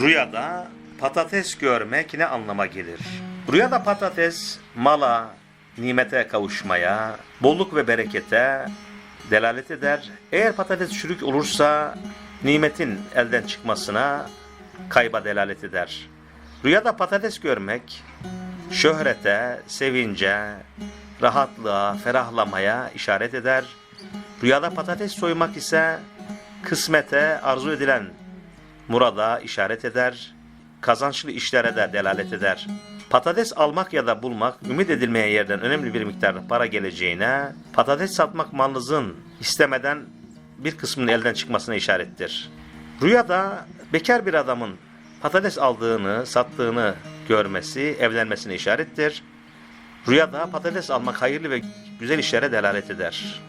Rüyada patates görmek ne anlama gelir? Rüyada patates mala, nimete kavuşmaya, bolluk ve berekete delalet eder. Eğer patates çürük olursa nimetin elden çıkmasına kayba delalet eder. Rüyada patates görmek şöhrete, sevince, rahatlığa, ferahlamaya işaret eder. Rüyada patates soymak ise kısmete, arzu edilen murada işaret eder, kazançlı işlere de delalet eder. Patates almak ya da bulmak, ümit edilmeyen yerden önemli bir miktarda para geleceğine, patates satmak malınızın istemeden bir kısmının elden çıkmasına işarettir. Rüyada bekar bir adamın patates aldığını, sattığını görmesi, evlenmesine işarettir. Rüyada patates almak hayırlı ve güzel işlere delalet eder.